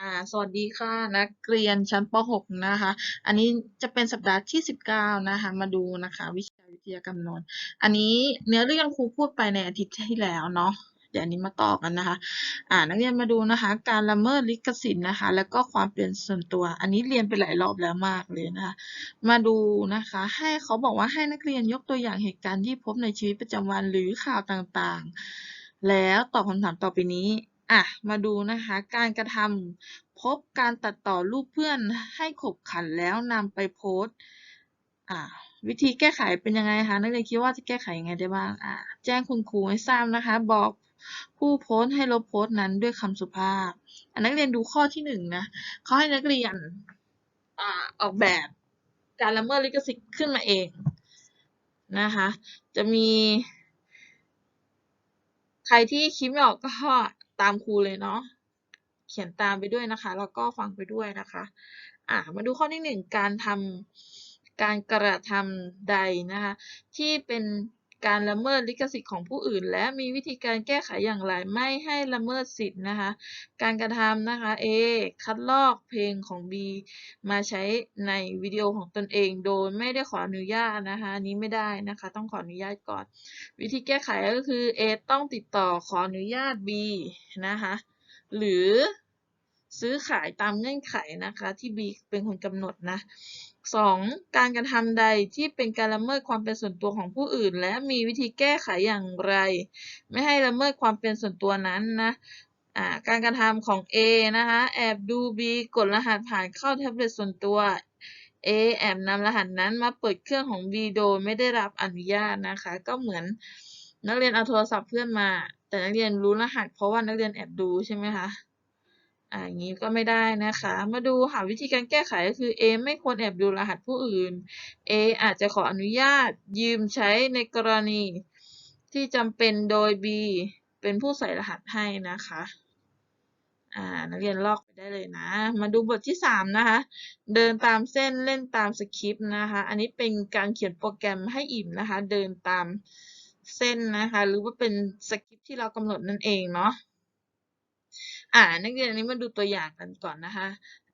อ่าสวัสดีค่ะนักเรียนชั้นป .6 นะคะ อันนี้จะเป็นสัปดาห์ที่ 19 นะคะ มาดูนะคะ วิชาวิทยากรรมนนอันนี้เนื้อเรื่องครูพูดไปในอาทิตย์ที่แล้วเนาะเดี๋ยวนี้มาต่อกันนะคะ อ่านักเรียนมาดูนะคะ การละเมิดลิขสิทธิ์นะคะ แล้วก็ความเป็นส่วนตัว อันนี้เรียนไปหลายรอบแล้วมากเลยนะคะ มาดูนะคะ ให้เขาบอกว่าให้นักเรียนยกตัวอย่างเหตุการณ์ที่พบในชีวิตประจำวันหรือข่าวต่างๆ แล้วตอบคำถามต่อไปนี้ อะ มาดูนะคะ การกระทำพบการตัดต่อรูปเพื่อนให้ขบขันแล้วนำไปโพสต์อ่าวิธีแก้ไขเป็นยังไงคะนักเรียนคิดว่าจะแก้ไขยังไงได้บ้างอ่าแจ้งคุณครูให้ทราบนะคะ บอกผู้โพสต์ให้ลบโพสต์นั้นด้วยคำสุภาพอันนักเรียนดูข้อที่หนึ่งนะเขาให้นักเรียนอ่าออกแบบการละเมิดลิขสิทธิ์ขึ้นมาเองนะคะ จะมี ใครที่คิดไม่ออกก็ ตามครูเลยเนาะเขียนตามไปด้วยนะคะ แล้วก็ฟังไปด้วยนะคะ อะมาดูข้อที่หนึ่งการทำการกระทำใดนะคะ ที่เป็น การละเมิดลิขสิทธิ์ของผู้อื่น และมีวิธีการแก้ไขอย่างไรไม่ให้ละเมิดสิทธิ์นะคะ การกระทำนะคะ A คัดลอกเพลงของ B มาใช้ในวิดีโอของตนเอง โดยไม่ได้ขออนุญาตนะคะนนี้ไม่ได้นะคะ ต้องขออนุญาตก่อน วิธีแก้ไขก็คือ A ต้องติดต่อขออนุญาต B นะคะหรือซื้อขายตามเงื่อนไขนะคะที่ B เป็นคนกำหนดนะ 2. การกระทำใดที่เป็นการละเมิดความเป็นส่วนตัวของผู้อื่น และมีวิธีแก้ไขอย่างไร ไม่ให้ละเมิดความเป็นส่วนตัวนั้นนะการกระทำของ A นะคะแอบดู B กดรหัสผ่านเข้าแท็บเล็ตส่วนตัว A แอบนำรหัสนั้นมาเปิดเครื่องของ B โดยไม่ได้รับอนุญาตนะคะ ก็เหมือนนักเรียนเอาโทรศัพท์เพื่อนมา แต่นักเรียนรู้รหัส เพราะว่านักเรียนแอบดูใช่ไหมคะ อ่าอย่างนี้ก็ไม่ได้นะคะ มาดูหาวิธีการแก้ไขก็คือ A ไม่ควรแอบดูรหัสผู้อื่น A อาจจะขออนุญาตยืมใช้ในกรณี ที่จำเป็นโดย B เป็นผู้ใส่รหัสให้นะคะ อ่า นักเรียนลอกไปได้เลยนะ มาดูบทที่สามนะคะ เดินตามเส้นเล่นตามสคริปต์นะคะ อันนี้เป็นการเขียนโปรแกรมให้อิ่มนะคะ เดินตามเส้นนะคะ หรือว่าเป็นสคริปต์ที่เรากำหนดนั่นเองเนาะ อ่า นักเรียนอันนี้มาดูตัวอย่างกันก่อนนะคะ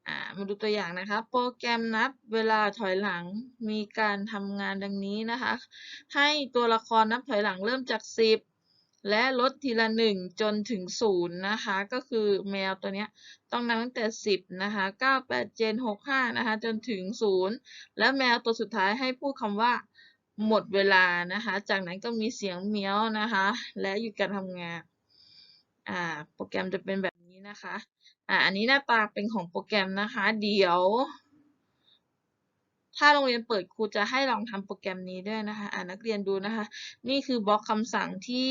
อ่า มาดูตัวอย่างนะคะ โปรแกรมนับเวลาถอยหลังมีการทำงานดังนี้นะคะ ให้ตัวละครนับถอยหลังเริ่มจาก 10 และลดทีละหนึ่งจนถึงศูนย์นะคะ ก็คือแมวตัวเนี้ยต้องนับตั้งแต่ 10 นะคะ 9 8 7 6 5 นะคะ จนถึง 0 แล้วแมวตัวสุดท้ายให้พูดคำว่าหมดเวลานะคะ จากนั้นก็มีเสียงเมี้ยวนะคะ และหยุดการทำงาน อ่าโปรแกรมจะเป็นแบบนี้นะคะอ่าอันนี้หน้าตาเป็นของโปรแกรมนะคะ เดี๋ยว ถ้าโรงเรียนเปิดครูจะให้ลองทำโปรแกรมนี้ด้วยนะคะอ่านักเรียนดูนะคะ นี่คือบล็อกคำสั่งที่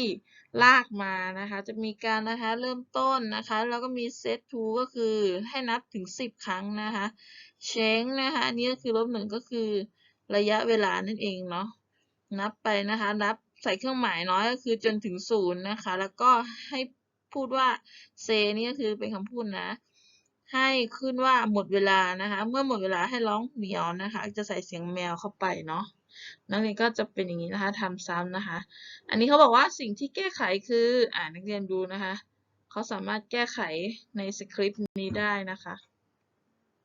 ลากมานะคะ จะมีการนะคะเริ่มต้นนะคะ แล้วก็มี set to ก็คือให้นับถึง 10 ครั้งนะคะ change นะคะอันนี้ก็คือลบหนึ่งก็คือระยะเวลานั่นเองเนาะนับไปนะคะ นับใส่เครื่องหมายน้อยก็คือจนถึงศูนย์นะคะ แล้วก็ให้ พูดว่า say นี่ก็คือเป็นคำพูดนะ ให้ขึ้นว่าหมดเวลานะคะ เมื่อหมดเวลาให้ร้องเหมียวนะคะ จะใส่เสียงแมวเข้าไปเนาะนักเรียนก็จะเป็นอย่างนี้นะคะทำซ้ำนะคะ อันนี้เขาบอกว่าสิ่งที่แก้ไขคืออ่านักเรียนดูนะคะ เขาสามารถแก้ไขในสคริปต์นี้ได้นะคะ